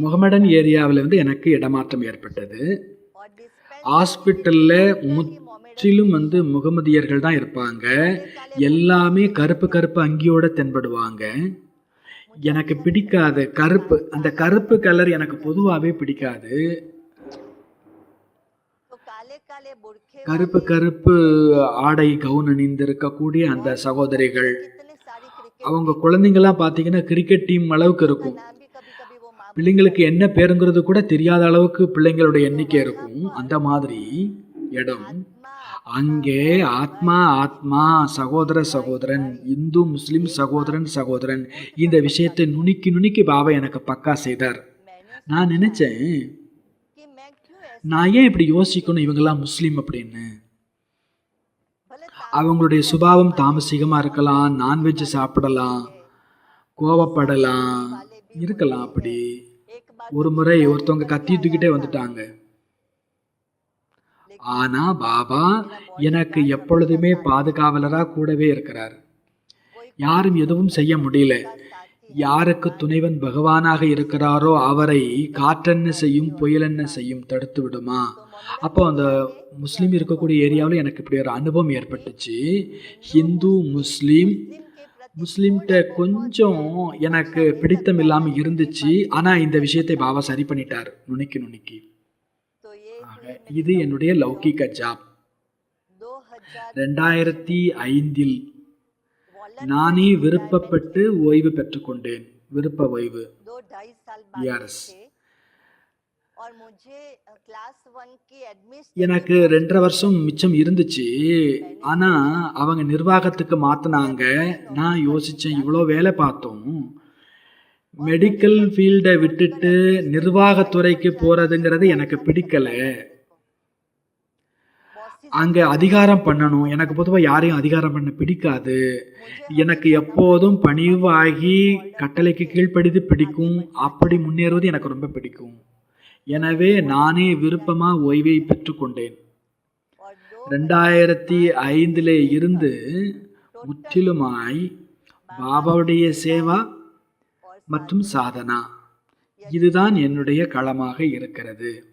முகமடன் ஏரியாவில் வந்து எனக்கு இடமாற்றம் ஏற்பட்டது. ஹாஸ்பிட்டலில் முற்றிலும் வந்து முகமதியர்கள் தான் இருப்பாங்க. எல்லாமே கருப்பு கருப்பு அங்கியோட தென்படுவாங்க. எனக்கு பிடிக்காது கருப்பு அந்த கருப்பு கலர் எனக்கு பொதுவாகவே பிடிக்காது. கருப்பு கருப்பு ஆடை கவுன் அணிந்திருக்கக்கூடிய அந்த சகோதரிகள். அவங்க குழந்தைங்கள்லாம் பார்த்தீங்கன்னா கிரிக்கெட் டீம் அளவுக்கு இருக்கும். பிள்ளைங்களுக்கு என்ன பேருங்கிறது கூட தெரியாத அளவுக்கு பிள்ளைங்களுடைய எண்ணிக்கை இருக்கும். அந்த மாதிரி இடம். அங்கே ஆத்மா ஆத்மா சகோதர சகோதரன் இந்து முஸ்லீம் சகோதரன் சகோதரன் இந்த விஷயத்தை நுணுக்கி நுணுக்கி பாபா எனக்கு பக்கா செய்தார். நான் நினச்சேன் நான் ஏன் இப்படி யோசிக்கணும் இவங்கெல்லாம் முஸ்லீம் அப்படின்னு? அவங்களுடைய சுபாவம் தாமசிகமாக இருக்கலாம் நான்வெஜ் சாப்பிடலாம் கோவப்படலாம் இருக்கலாம் அப்படி. ஒரு முறை ஒருத்தவங்க கத்திட்டுக்கிட்டே வந்துட்டாங்க. ஆனா பாபா எனக்கு எப்பொழுதுமே பாதுகாவலராக கூடவே இருக்கிறார். யாரும் எதுவும் செய்ய முடியல. யாருக்கு துணைவன் பகவானாக இருக்கிறாரோ அவரை காற்றென்ன செய்யும் புயல் என்ன செய்யும் தடுத்து விடுமா? அப்போ அந்த முஸ்லீம் இருக்கக்கூடிய ஏரியாவில் எனக்கு இப்படி ஒரு அனுபவம் ஏற்பட்டுச்சு. ஹிந்து முஸ்லீம் முஸ்லீம்கிட்ட கொஞ்சம் எனக்கு பிடித்தம் இல்லாமல் இருந்துச்சு. ஆனால் இந்த விஷயத்தை பாபா சரி பண்ணிட்டார். நுணுக்கி நுணுக்கி. ஆக இது என்னுடைய லௌகிக ஜாப். ரெண்டாயிரத்தி ஐந்தில் நானே விருப்பப்பட்டு ஓய்வு பெற்றுக்கொண்டேன். விருப்ப ஓய்வு. எஸ் எனக்கு ரெண்டரை வருஷம் மிச்சம் இருந்துச்சு. ஆனால் அவங்க நிர்வாகத்துக்கு மாற்றினாங்க நான் யோசித்தேன் இவ்வளோ வேலை பார்த்தோம். மெடிக்கல் ஃபீல்டை விட்டுட்டு நிர்வாகத்துறைக்கு போகிறதுங்கிறது எனக்கு பிடிக்கலை. அங்கே அதிகாரம் பண்ணணும். எனக்கு பொதுவாக யாரையும் அதிகாரம் பண்ண பிடிக்காது. எனக்கு எப்போதும் பணிவாகி கட்டளைக்கு கீழ்ப்படிது பிடிக்கும். அப்படி முன்னேறுவது எனக்கு ரொம்ப பிடிக்கும். எனவே நானே விருப்பமாக ஓய்வை பெற்றுக்கொண்டேன். ரெண்டாயிரத்தி ஐந்திலே இருந்து முற்றிலுமாய் பாபாவுடைய சேவா மற்றும் சாதனா. இதுதான் என்னுடைய களமாக இருக்கிறது.